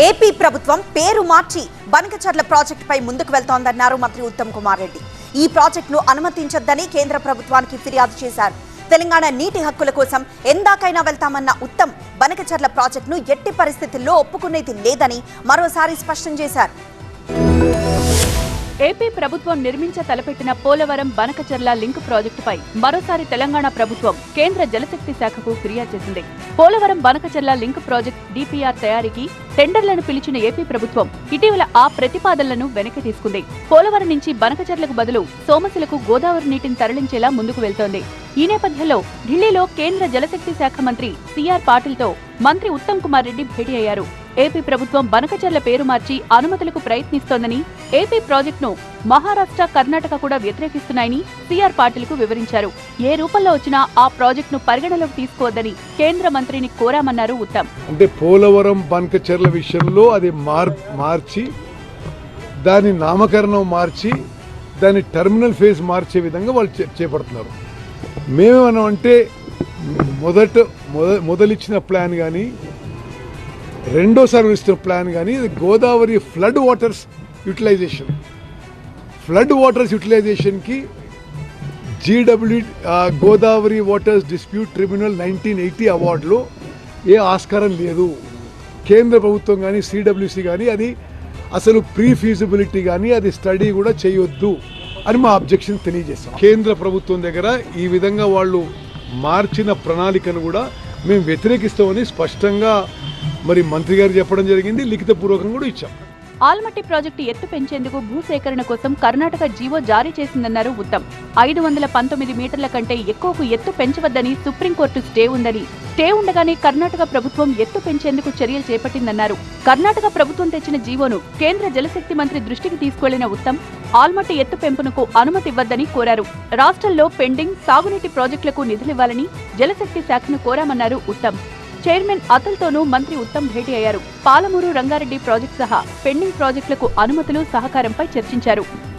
AP ప్రభుత్వం పేరు మార్చి బనకచర్ల ప్రాజెక్టుపై ముందుకు వెళ్తోందన్నారు మంత్రి ఉత్తమ్ కుమార్ రెడ్డి. ఈ ప్రాజెక్టును అనుమతించొద్దని కేంద్ర ప్రభుత్వానికి ఫిర్యాదు చేశారు. తెలంగాణ నీటి హక్కుల కోసం ఎందాకైనా వెళ్తామన్న ఉత్తమ్ బనకచర్ల ప్రాజెక్టును ఎట్టి పరిస్థితుల్లో ఒప్పుకునేది లేదని మరోసారి స్పష్టం చేశారు. ఏపీ ప్రభుత్వం నిర్మించ తలపెట్టిన పోలవరం బనకచర్ల లింక్ ప్రాజెక్టుపై మరోసారి తెలంగాణ ప్రభుత్వం కేంద్ర జలశక్తి శాఖకు ఫిర్యాదు చేసింది. Polavaram Banakacherla link project DPR తయారీకి టెండర్లను పిలిచిన ఏపీ ప్రభుత్వం ఇటీవల ఆ ప్రతిపాదనలను వెనక్కి తీసుకుంది. పోలవరం నుంచి బనకచర్లకు బదులు సోమశిలకు గోదావరి నీటిని తరలించేలా ముందుకు వెళ్తోంది. ఈ నేపథ్యంలో ఢిల్లీలో కేంద్ర జలశక్తి శాఖ మంత్రి సిఆర్ పాటిల్తో మంత్రి ఉత్తమ్ కుమార్ రెడ్డి భేటీ అయ్యారు. ఏపీ ప్రభుత్వం బనకచర్ల పేరు మార్చి అనుమతులకు ప్రయత్నిస్తోందని ఏపీ ప్రాజెక్టును మహారాష్ట్ర కర్ణాటక కూడా వ్యతిరేకిస్తున్నాయని సిఆర్ పాటిల్కు వివరించారు. ఏ రూపంలో వచ్చినా ఆ ప్రాజెక్టును పరిగణలోకి తీసుకోవద్దని కేంద్ర మంత్రిని కోరామన్నారు ఉత్తమ్. అంటే పోలవరం బంకచెర్ల విషయంలో అది మార్ మార్చి దాని నామకరణం మార్చి దాని టెర్మినల్ ఫేజ్ మార్చే విధంగా వాళ్ళు చే- చేపడుతున్నారు. మేమేమన్నామంటే మొదట మొద మొదలిచ్చిన ప్లాన్ కానీ రెండోసారి ఇచ్చిన ప్లాన్ కానీ Godavari flood waters utilization flood waters యూటిలైజేషన్కి GW Godavari waters dispute tribunal nineteen eighty అవార్డులో ఏ ఆస్కారం లేదు. కేంద్ర ప్రభుత్వం కానీ సిడబ్ల్యూసి కానీ అది అసలు ప్రీ ఫీజిబిలిటీ కానీ అది స్టడీ కూడా చేయొద్దు అని మా అబ్జెక్షన్ తెలియజేస్తాం కేంద్ర ప్రభుత్వం దగ్గర ఈ విధంగా వాళ్ళు మార్చిన ప్రణాళికను కూడా మేము వ్యతిరేకిస్తామని స్పష్టంగా మరి మంత్రి గారు చెప్పడం జరిగింది లిఖితపూర్వకంగా కూడా ఇచ్చాం. ఆల్మట్టి ప్రాజెక్టు ఎత్తు పెంచేందుకు భూసేకరణ కోసం కర్ణాటక జీవో జారీ చేసిందన్నారు ఉత్తమ్. ఐదు వందల పంతొమ్మిది మీటర్ల కంటే ఎక్కువకు ఎత్తు పెంచవద్దని సుప్రీంకోర్టు స్టే ఉందని. స్టే ఉండగానే కర్ణాటక ప్రభుత్వం ఎత్తు పెంచేందుకు చర్యలు చేపట్టిందన్నారు. కర్ణాటక ప్రభుత్వం తెచ్చిన జీవోను కేంద్ర జలశక్తి మంత్రి దృష్టికి తీసుకెళ్ళిన ఉత్తమ్ ఆల్మట్టి ఎత్తు పెంపునకు అనుమతి ఇవ్వద్దని కోరారు. రాష్ట్రంలో పెండింగ్ సాగునీటి ప్రాజెక్టులకు నిధులివ్వాలని జలశక్తి శాఖను కోరామన్నారు ఉత్తమ్. చైర్మన్ అతల్తోనూ మంత్రి ఉత్తమ్ భేటీ అయ్యారు. పాలమూరు రంగారెడ్డి ప్రాజెక్టు సహా పెండింగ్ ప్రాజెక్టులకు అనుమతులు సహకారంపై చర్చించారు.